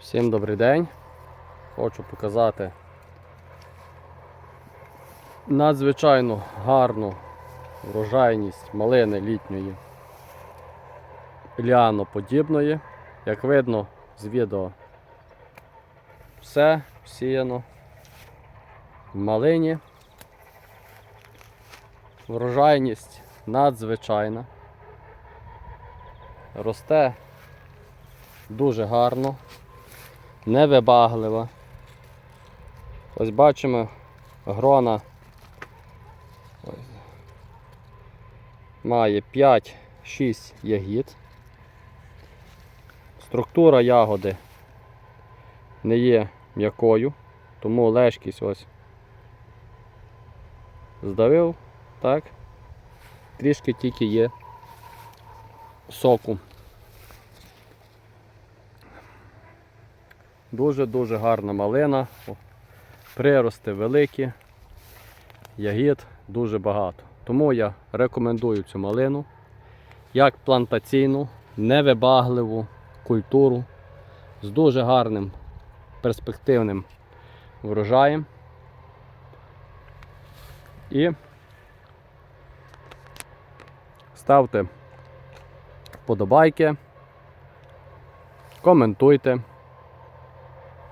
Всім добрий день. Хочу показати надзвичайно гарну врожайність малини літньої ліаноподібної. Як видно з відео, все сіяно в малині. Врожайність надзвичайна. Росте дуже гарно невибаглива. Ось бачимо грона має 5-6 ягід. Структура ягоди не є м'якою, тому лежкість ось здавив, так, трішки тільки є соку. Дуже-дуже гарна малина. Прирости великі, ягід дуже багато. Тому я рекомендую цю малину як плантаційну, невибагливу культуру з дуже гарним перспективним врожаєм. І ставте вподобайки, коментуйте.